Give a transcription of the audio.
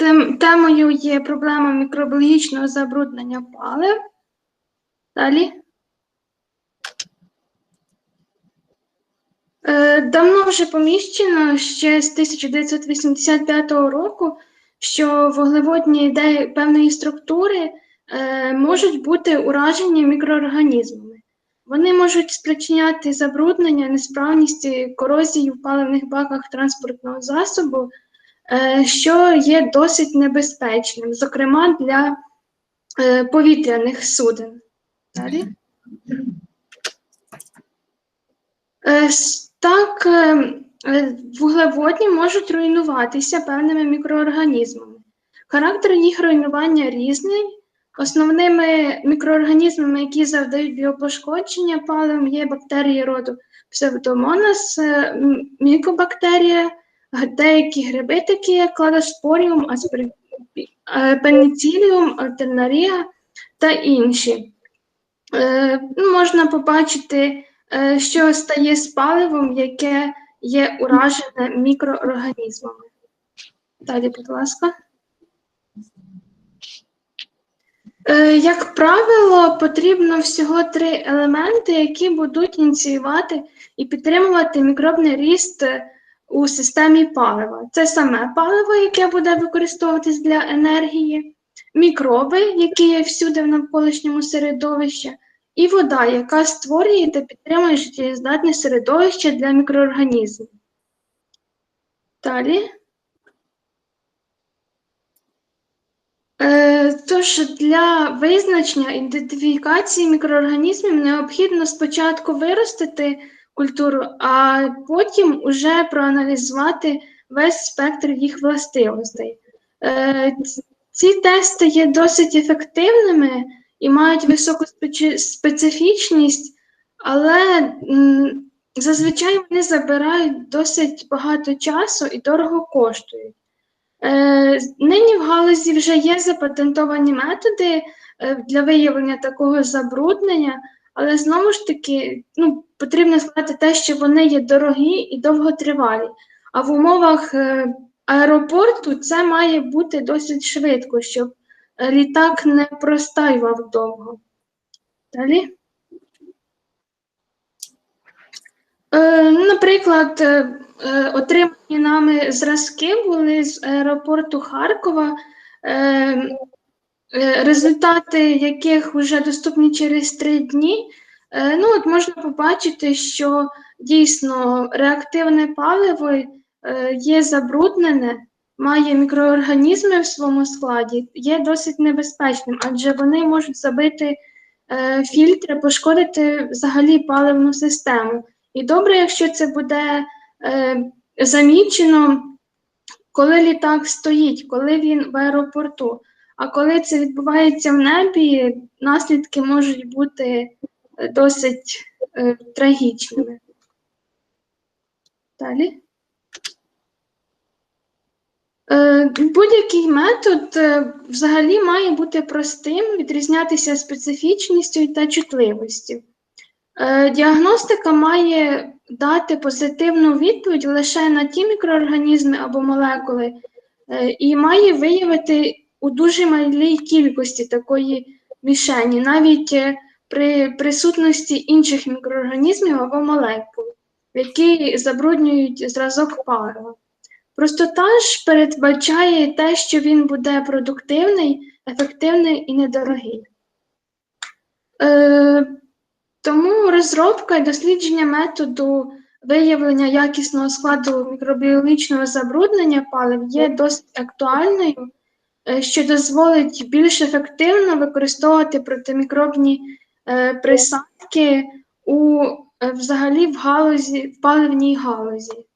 Тем, темою є проблема мікробіологічного забруднення палив. Далі. Е, Давно вже поміщено ще з 1985 року, що вуглеводні ідеї певної структури е, можуть бути уражені мікроорганізмами. Вони можуть спричиняти забруднення, несправність, корозію в паливних баках транспортного засобу, що є досить небезпечним, зокрема для е, повітряних суден. Далі. Е, Так, е, е, вуглеводні можуть руйнуватися певними мікроорганізмами. Характер їх руйнування різний. Основними мікроорганізмами, які завдають біопошкодження паливом, є бактерії роду е, мікобактерія, деякі гриби, такі як кладоспоріум, аспер- е, альтернарія та інші. Е, ну, Можна побачити, е, що стає з паливом, яке є уражене мікроорганізмами. Далі, будь ласка. Як правило, потрібно всього три елементи, які будуть ініціювати і підтримувати мікробний ріст у системі палива. Це саме паливо, яке буде використовуватись для енергії, мікроби, які є всюди в навколишньому середовищі, і вода, яка створює та підтримує життєздатне середовище для мікроорганізмів. Далі. Е, Тож для визначення ідентифікації мікроорганізмів необхідно спочатку виростити культуру, а потім уже проаналізувати весь спектр їх властивостей. Е, Ці тести є досить ефективними і мають високу специфічність, але зазвичай вони забирають досить багато часу і дорого коштують. Е, Нині в галузі вже є запатентовані методи е, для виявлення такого забруднення, але знову ж таки ну, потрібно сказати те, що вони є дорогі і довготривалі. А в умовах е, аеропорту це має бути досить швидко, щоб літак не простаював довго. Далі. Е, Наприклад, е, отримані нами зразки були з аеропорту Харкова, результати яких вже доступні через три дні. Е, Ну, от можна побачити, що дійсно реактивне паливо е, є забруднене, має мікроорганізми в своєму складі, є досить небезпечним, адже вони можуть забити е, фільтри, пошкодити взагалі паливну систему. І добре, якщо це буде е, замічено, коли літак стоїть, коли він в аеропорту. А коли це відбувається в небі, наслідки можуть бути е, досить е, трагічними. Далі. Е, Будь-який метод е, взагалі має бути простим, відрізнятися специфічністю та чутливістю. Е, Діагностика має дати позитивну відповідь лише на ті мікроорганізми або молекули, е, і має виявити у дуже малій кількості такої мішені, навіть е, при присутності інших мікроорганізмів або молекул, які забруднюють зразок палива. Простота ж передбачає те, що він буде продуктивний, ефективний і недорогий. Е, тому розробка і дослідження методу виявлення якісного складу мікробіологічного забруднення палив є досить актуальною, що дозволить більш ефективно використовувати протимікробні е, присадки у е, взагалі в галузі, в паливній галузі.